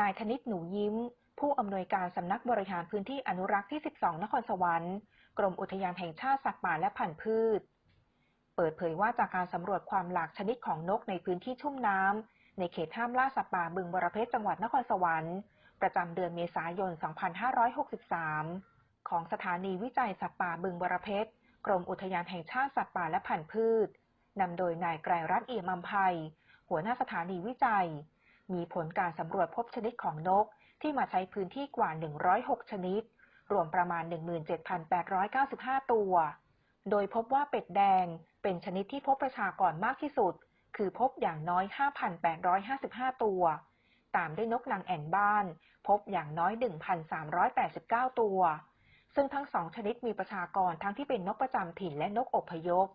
นายธนิตหนูยิ้ม ผู้อำนวยการสำนักบริหารพื้นที่อนุรักษ์ที่ 12 นครสวรรค์ กรมอุทยานแห่งชาติสัตว์ป่าและพันธุ์พืช เปิดเผยว่าจากการสำรวจความหลากชนิดของนกในพื้นที่ชุ่มน้ำในเขตห้ามล่าสัตว์ป่าบึงบรเพชรจังหวัดนครสวรรค์ ประจำเดือนเมษายน 2563 ของสถานีวิจัยสัตว์ป่าบึงบรเพชรกรมอุทยานแห่งชาติสัตว์ป่าและพันธุ์พืชนำโดยนายไกรรัตน์เอี่ยมอัมภัยหัวหน้าสถานีวิจัย มีผลการสำรวจพบชนิดของนก ที่มาใช้พื้นที่กว่า 106 ชนิด รวมประมาณ 17,895 ตัว โดยพบว่าเป็ดแดงเป็นชนิดที่พบประชากรมากที่สุด คือพบอย่างน้อย 5,855 ตัว ตามด้วยนกนางแอ่นบ้าน พบอย่างน้อย 1,389 ตัว ซึ่งทั้งสองชนิดมีประชากรทั้งที่เป็นนกประจำถิ่นและนกอพยพ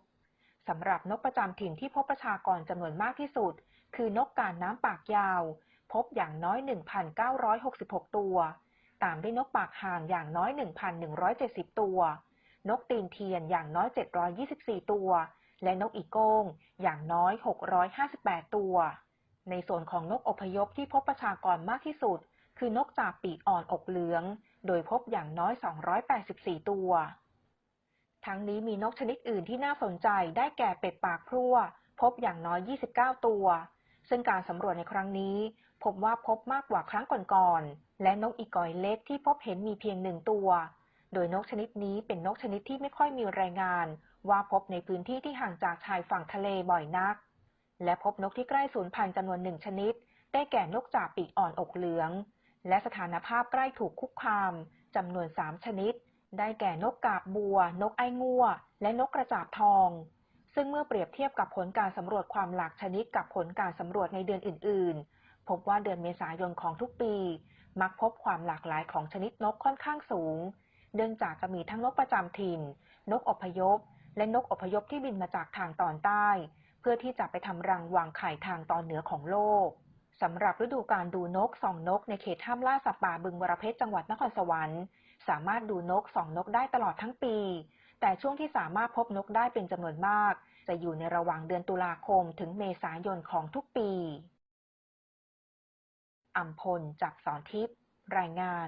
สำหรับนกประจำถิ่นที่พบประชากรจำนวนมากที่สุด คือนกกาน้ำปากยาว พบอย่างน้อย 1,966 ตัว ตามด้วยนกปากห่างอย่างน้อย 1,170 ตัว นกตีนเทียนอย่างน้อย 724 ตัว และนกอีโก้งอย่างน้อย 658 ตัว ในส่วนของนกอพยพที่พบประชากรมากที่สุด คือนกจาปีกอ่อนอกเหลือง โดยพบอย่างน้อย 284 ตัว ทั้งนี้มีนกชนิดอื่นที่น่าสนใจได้แก่เป็ดปากพรั่ว พบอย่างน้อย 29 ตัว ซึ่งการสำรวจในครั้งนี้ พบว่าพบมากกว่าครั้งก่อนๆ และนกอีกอยเล็กที่พบเห็นมีเพียงหนึ่งตัว โดยนกชนิดนี้เป็นนกชนิดที่ไม่ค่อยมีรายงาน ว่าพบในพื้นที่ที่ห่างจากชายฝั่งทะเลบ่อยนัก และพบนกที่ใกล้สูญพันธุ์จำนวนหนึ่งชนิด ได้แก่นกจ่าปีกอ่อนอกเหลือง และสถานภาพใกล้ถูกคุกคามจำนวน 3 ชนิด ได้แก่นกกาบบัว นกไอ้งัว และนกกระจาบทอง ซึ่งเมื่อเปรียบเทียบกับผลการสำรวจความหลากชนิดกับผลการสำรวจในเดือนอื่น ๆ พบว่าเดือนเมษายนของทุกปี มักพบความหลากหลายของชนิดนกค่อนข้างสูง เนื่องจากจะมีทั้งนกประจำถิ่น นกอพยพ และนกอพยพที่บินมาจากทางตอนใต้ เพื่อที่จะไปทำรังวางไข่ทางตอนเหนือของโลก สำหรับฤดูการดูนกส่องนกในเขตห้ามล่าสัตว์ป่าบึงบรเพชรจังหวัดนครสวรรค์ สามารถดูนกส่องนกได้ตลอดทั้งปี แต่ช่วงที่สามารถพบนกได้เป็นจำนวนมาก จะอยู่ในระหว่างเดือนตุลาคมถึงเมษายนของทุกปีอัมพล จากสอนทิพย์รายงาน